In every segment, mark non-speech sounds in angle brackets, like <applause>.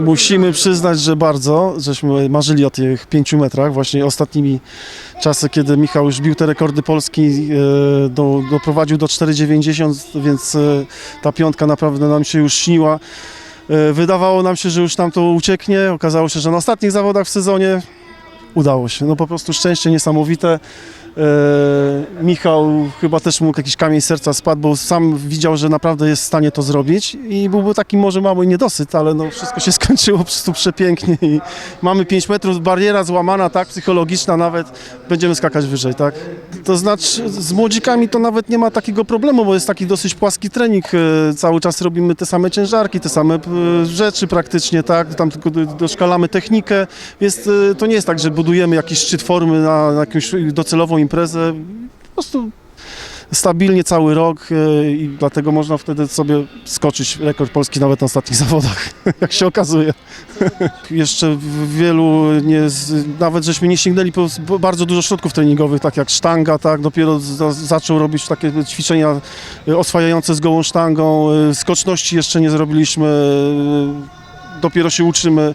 Musimy przyznać, że bardzo, żeśmy marzyli o tych 5 metrach. Właśnie ostatnimi czasy, kiedy Michał już bił te rekordy Polski, e, do, doprowadził do 4,90, więc e, ta piątka naprawdę nam się już śniła. E, Wydawało nam się, że już nam to ucieknie. Okazało się, że na ostatnich zawodach w sezonie udało się. No po prostu szczęście niesamowite. E, Michał chyba też mógł jakiś kamień serca spadł, bo sam widział, że naprawdę jest w stanie to zrobić i byłby taki może mały niedosyt, ale no wszystko się <laughs> skończyło po prostu przepięknie i mamy 5 metrów, bariera złamana, tak, psychologiczna nawet, będziemy skakać wyżej, tak. To znaczy z młodzikami to nawet nie ma takiego problemu, bo jest taki dosyć płaski trening, e, cały czas robimy te same ciężarki, te same e, rzeczy praktycznie, tak, tam tylko do- doszkalamy technikę, e, to nie jest tak, że budujemy jakiś szczyt formy na, na jakąś docelową imprezę, po prostu stabilnie cały rok e, i dlatego można wtedy sobie skoczyć rekord polski nawet na ostatnich zawodach, <laughs> jak się okazuje. <laughs> Jeszcze wielu, nie, nawet żeśmy nie sięgnęli po bardzo dużo środków treningowych, tak jak sztanga, tak, dopiero za, zaczął robić takie ćwiczenia e, oswajające z gołą sztangą, e, skoczności jeszcze nie zrobiliśmy, dopiero się uczymy,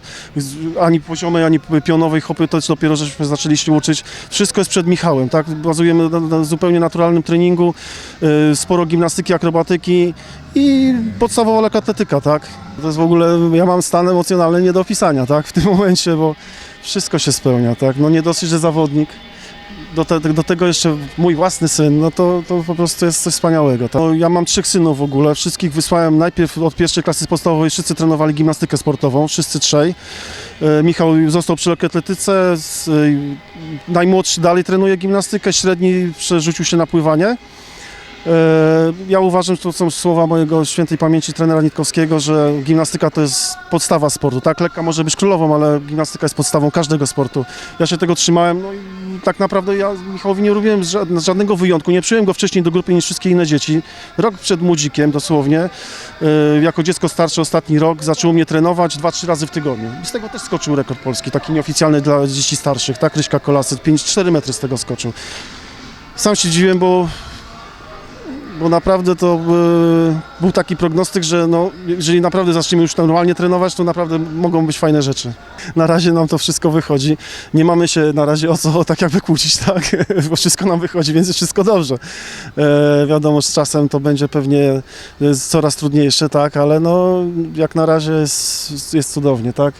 ani poziomej, ani pionowej hopy, to dopiero żeśmy zaczęli się uczyć. Wszystko jest przed Michałem, tak? Bazujemy na, na zupełnie naturalnym treningu, y, sporo gimnastyki, akrobatyki i podstawowa lekkoatletyka, tak? To jest w ogóle, ja mam stan emocjonalny nie do opisania, tak? W tym <laughs> momencie, bo wszystko się spełnia, tak? No nie dosyć, że zawodnik, do, te, do tego jeszcze mój własny syn, no to, to po prostu jest coś wspaniałego. Tak? No, ja mam trzech synów w ogóle, wszystkich wysłałem najpierw od pierwszej klasy podstawowej, wszyscy trenowali gimnastykę sportową, wszyscy trzej. E, Michał został przy lekkoatletyce, e, najmłodszy dalej trenuje gimnastykę, średni przerzucił się na pływanie. E, Ja uważam, że to są słowa mojego świętej pamięci trenera Nitkowskiego, że gimnastyka to jest podstawa sportu. Tak, lekka może być królową, ale gimnastyka jest podstawą każdego sportu. Ja się tego trzymałem, no i tak naprawdę ja Michałowi nie robiłem ża- żadnego wyjątku. Nie przyjąłem go wcześniej do grupy niż wszystkie inne dzieci. Rok przed młodzikiem dosłownie, e, jako dziecko starsze ostatni rok, zaczął mnie trenować dwa, trzy razy w tygodniu. I z tego też skoczył rekord polski, taki nieoficjalny dla dzieci starszych, tak, Ryśka Kolasy, 5-4 metry z tego skoczył. Sam się dziwiłem, bo bo naprawdę to e, był taki prognostyk, że no, jeżeli naprawdę zaczniemy już normalnie trenować, to naprawdę mogą być fajne rzeczy. Na razie nam to wszystko wychodzi. Nie mamy się na razie o co tak jakby kłócić, <laughs> tak? Bo wszystko nam wychodzi, więc jest wszystko dobrze. E, wiadomo, z czasem to będzie pewnie coraz trudniejsze, tak? Ale no, jak na razie jest, jest cudownie, tak?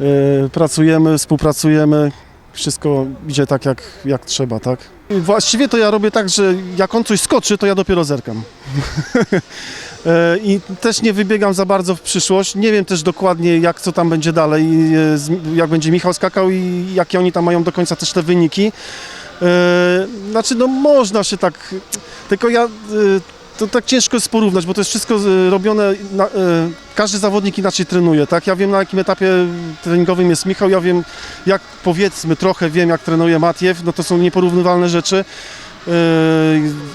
E, pracujemy, współpracujemy. Wszystko idzie tak, jak, jak trzeba, tak? Właściwie to ja robię tak, że jak on coś skoczy, to ja dopiero zerkam. <laughs> E, I też nie wybiegam za bardzo w przyszłość. Nie wiem też dokładnie, jak co tam będzie dalej, e, jak będzie Michał skakał i jakie oni tam mają do końca też te wyniki. E, Znaczy, no można się tak, tylko ja, to tak ciężko jest porównać, bo to jest wszystko e, robione, na, e, każdy zawodnik inaczej trenuje, tak? Ja wiem na jakim etapie treningowym jest Michał, ja wiem jak powiedzmy trochę wiem jak trenuje Matiew, no to są nieporównywalne rzeczy. Yy,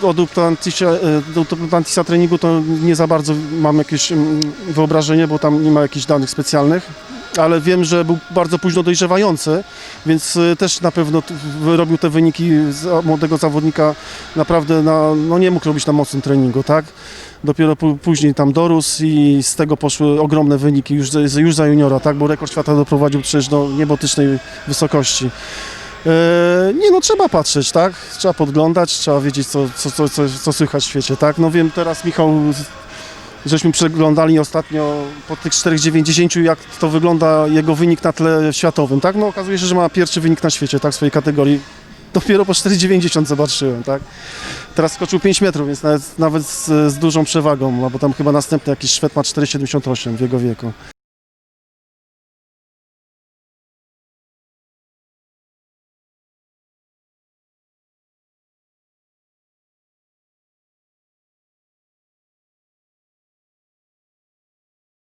Od Duptantisa, treningu to nie za bardzo mam jakieś mm, wyobrażenie, bo tam nie ma jakichś danych specjalnych, ale wiem, że był bardzo późno dojrzewający, więc y, też na pewno wyrobił te wyniki młodego zawodnika naprawdę na, no nie mógł robić na mocnym treningu, tak? Dopiero pó- później tam dorósł i z tego poszły ogromne wyniki już, już za juniora, tak? Bo rekord świata doprowadził przecież do niebotycznej wysokości. E, Nie no, trzeba patrzeć, tak? Trzeba podglądać, trzeba wiedzieć, co, co, co, co słychać w świecie, tak? No wiem, teraz Michał, żeśmy przeglądali ostatnio po tych 4,90, jak to wygląda jego wynik na tle światowym, tak? No okazuje się, że ma pierwszy wynik na świecie, tak? W swojej kategorii. Dopiero po 4,90 zobaczyłem, tak? Teraz skoczył 5 metrów, więc nawet, nawet z, z dużą przewagą, no bo tam chyba następny jakiś Szwed ma 4,78 w jego wieku.